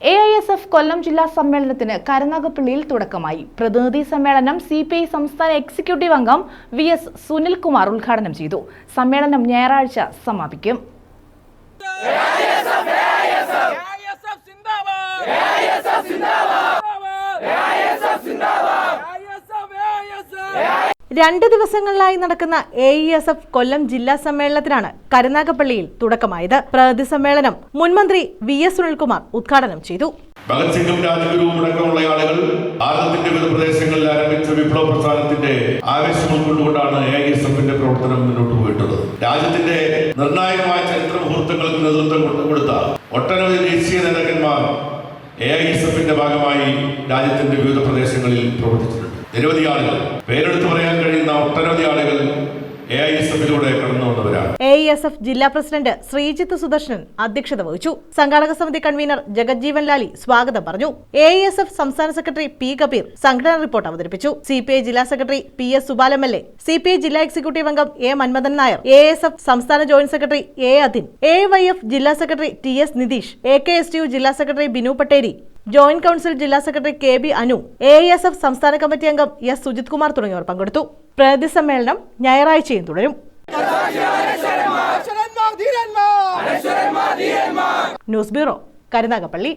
A I S F Kollam ജില്ലാ സമ്മേളനത്തിന് കരുനാഗപ്പള്ളിയിൽ തുടക്കമായി. പ്രതിനിധി സമ്മേളനം സി പി ഐ സംസ്ഥാന എക്സിക്യൂട്ടീവ് അംഗം വി എസ് സുനിൽകുമാർ ഉദ്ഘാടനം ചെയ്തു. സമ്മേളനം ഞായറാഴ്ച സമാപിക്കും. രണ്ട് ദിവസങ്ങളിലായി നടക്കുന്ന A E S F Kollam ജില്ലാ സമ്മേളനത്തിനാണ് കരുനാഗപ്പള്ളിയിൽ തുടക്കമായത്. പ്രതിനിധി സമ്മേളനം മുൻമന്ത്രി വി എസ് സുനിൽകുമാർ ഉദ്ഘാടനം ചെയ്തു. ഭഗത് സിംഗും രാജഗുരുവും അടക്കമുള്ള ആളുകൾ ഭാരതത്തിന്റെ വിവിധ പ്രദേശങ്ങളിൽ ആരംഭിച്ച വിപ്ലവ പ്രസ്ഥാനത്തിന്റെ ആവേശം ഉൾക്കൊണ്ടുകൊണ്ടാണ് എ ഐ എസ് എഫിന്റെ പ്രവർത്തനം മുന്നോട്ട് പോയിട്ടുള്ളത്. രാജ്യത്തിന്റെ നിർണായകമായ ചരിത്ര മുഹൂർത്തങ്ങൾക്ക് നേതൃത്വം കൊടു- കൊടുത്ത ഒട്ടനവധി ദേശീയ നേതാക്കന്മാർ എ ഐ എസ് എഫിന്റെ ഭാഗമായി രാജ്യത്തിന്റെ വിവിധ പ്രദേശങ്ങളിൽ പ്രവർത്തിച്ചിട്ടുണ്ട്. നിരവധി ആളുകൾ. പേരെടുത്ത് പറയാൻ എ ഐ എസ് എഫ് ജില്ലാ പ്രസിഡന്റ് ശ്രീജിത്ത് സുദർശനൻ അധ്യക്ഷത വഹിച്ചു. സംഘാടക സമിതി കൺവീനർ ജഗജ്ജീവൻ ലാലി സ്വാഗതം പറഞ്ഞു. എ ഐ എസ് എഫ് സംസ്ഥാന സെക്രട്ടറി പി കബീർ സംഘടനാ റിപ്പോർട്ട് അവതരിപ്പിച്ചു. സി പി ഐ ജില്ലാ secretary P S Subal M L A C P I ജില്ലാ എക്സിക്യൂട്ടീവ് അംഗം A Manmathan Nair A S F സംസ്ഥാന joint secretary A Athin A Y F ജില്ലാ secretary T S Nitheesh A K S T U ജില്ലാ secretary Binu Patteri joint council ജില്ലാ secretary K B Anu A S F സംസ്ഥാന committee അംഗം S Sujith Kumar തുടങ്ങിയവർ പങ്കെടുത്തു. പ്രതിനിധി സമ്മേളനം ഞായറാഴ്ചയും തുടരും. News bureau Karunagappally.